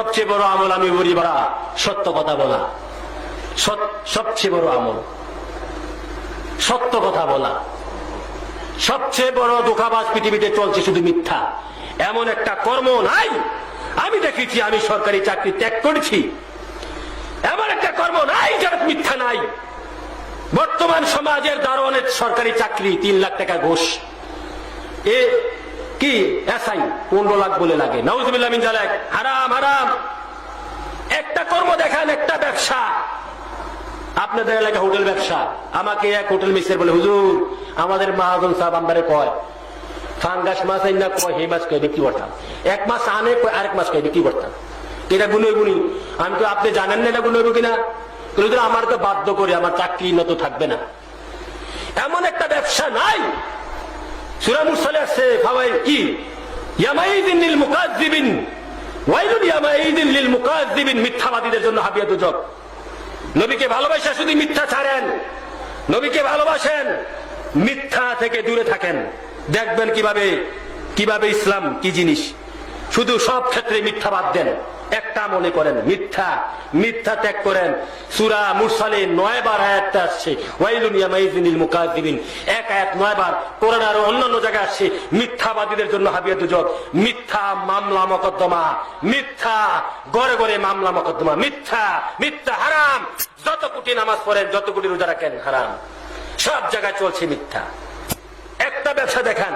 সবচেয়ে বড় আমল আমি বলি বলা, সত্য কথা বলা। সবচেয়ে বড় আমল। সত্য কথা বলা। সবচেয়ে বড় দোকাবাজ পৃথিবীতে চলছে শুধু মিথ্যা। এমন একটা কর্ম নাই। আমি দেখেছি, আমি সরকারি চাকরি ত্যাগ করেছি। এমন একটা কর্ম নাই, যার মিথ্যা নাই। বর্তমান সমাজের দারোয়ানের সরকারি চাকরি তিন লাখ টাকা ঘোষ। এ কি? এসআই, পনেরো লাখ বলে লাগে। নওয়াজবিল্লাহ মিন জালেক। হারাম হারাম। একটা কর্ম দেখান, একটা ব্যবসা। আপনাদের এলাকা হোটেল ব্যবসা। আমাকে এক হোটেল মিস্ত্রি বলে, হুজুর, আমাদের মহাজন সাহেব আমারে কয়, ফাঙ্গাস মাছ না কয়, হে মাছ কয়, বিক্রি করতাম। এক মাস আনে কয়, আরেক মাস কয়, বিক্রি করতাম। এটা গুনে গুনি আমি তো, আপনি জানেন না এটা গুনে কিনা? আমার তো বাধ্য করে, আমার চাকরি নত থাকবে না। এমন একটা ব্যবসা নাই আসছে কি? মিথ্যাবাদীদের জন্য হাবিয়া নবীকে ভালোবাসা শুধু মিথ্যা ছাড়েন। নবীকে ভালোবাসেন, মিথ্যা থেকে দূরে থাকেন। দেখবেন কীভাবে কীভাবে ইসলাম কি জিনিস? শুধু সব ক্ষেত্রে মিথ্যা বাদ দেন। একটা মনে করেন, মিথ্যা মিথ্যা ত্যাগ করেন। সুরা মুরসালে নয় বার আয়াতটা আসছে ওয়াইলুনিয়া মাইজিনিল মুকাদ্দিবিন এক আয়াত নয় বার কোরআন আর অন্যান্য জায়গায় আসছে, মিথ্যাবাদীদের জন্য হাবিয়া দুজক মিথ্যা মামলা মকদ্দমা, মিথ্যা গড়ে গড়ে মামলা মকদ্দমা, মিথ্যা মিথ্যা হারাম। যত কোটি নামাজ পড়েন, যত কোটি রোজা রাখেন, হারাম। সব জায়গায় চলছে মিথ্যা। একটা ব্যবসা দেখান,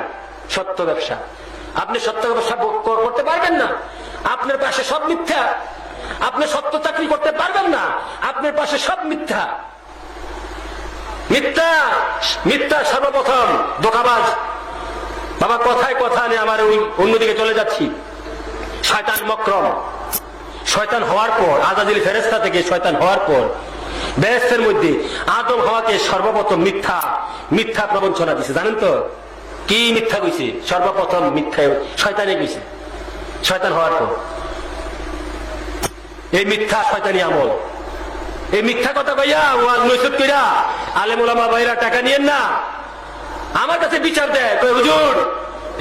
সত্য ব্যবসা। আপনি সত্য করতে পারবেন না। আপনার পাশে সব মিথ্যা। আপনি সত্য চাকরি করতে পারবেন না। আপনার পাশে সব মিথ্যা। মিথ্যা মিথ্যা সর্বপ্রথম দোকাবাজ বাবা, কথায় কথা নিয়ে আমার ওই অন্যদিকে চলে যাচ্ছি। শয়তান মক্রম। শয়তান হওয়ার পর আজাদিল ফেরেস্তা থেকে শয়তান হওয়ার পর বেহেস্তের মধ্যে আদম হওয়াকে সর্বপ্রথম মিথ্যা মিথ্যা প্রবঞ্চনা দিছে। জানেন তো? কি মিথ্যা কইছে? সর্বপ্রথম মিথ্যা শয়তানে কইছে। শয়তান হওয়ার পর। এই মিথ্যা শয়তানি আমল। এই মিথ্যা কথা কইয়া ওয়াজ নৈসত কইরা আলেম ওলামা ভাইরা টাকা নিয়েন না। আমার কাছে বিচার দেয় কই হুজুর,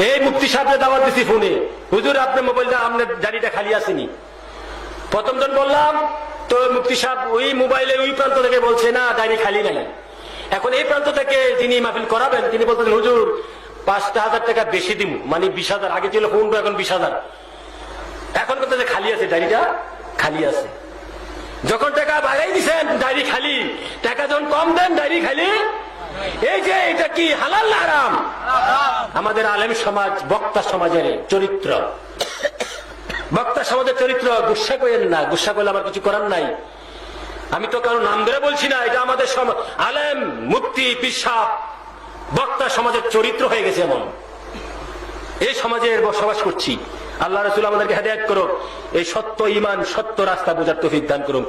এই মুক্তি সাহেবের দাওয়াত দিছি ফোনে। হুজুর আপনার মোবাইলটা আপনার গাড়িটা খালি আসেনি। প্রথম জন বললাম, তো মুক্তি সাহেব ওই মোবাইলে ওই প্রান্ত থেকে বলছে না ডায়েরি খালি নাই। এখন এই প্রান্ত থেকে যিনি মাহফিল করাবেন, তিনি বলতেন হুজুর পাঁচটা হাজার টাকা বেশি দিব মানে বিশ হাজার। আগে ছিল পনেরো, এখন বিশ হাজার। এখন কিন্তু যে খালি আছে, ডায়েরিটা খালি আছে। যখন টাকা বাড়াই দিছেন, ডায়েরি খালি। টাকা যখন কম দেন, ডায়েরি খালি। এই যে, এটা কি হালাল না আরাম আমাদের আলেম সমাজ, বক্তা সমাজের চরিত্র। বক্তা সমাজের চরিত্র, গুসা করেন না। গুসা করলে আমার কিছু করার নাই। আমি তো কারও নাম ধরে বলছি না, এটা আমাদের আলেম মুক্তি পিসাব। বক্তা সমাজের চরিত্র হয়ে গেছে এমন। এই সমাজে বসবাস করছি। আল্লাহ রসুল আমাদেরকে হেদায়ত করো এই সত্য ইমান, সত্য রাস্তা বোঝার তো দান করুন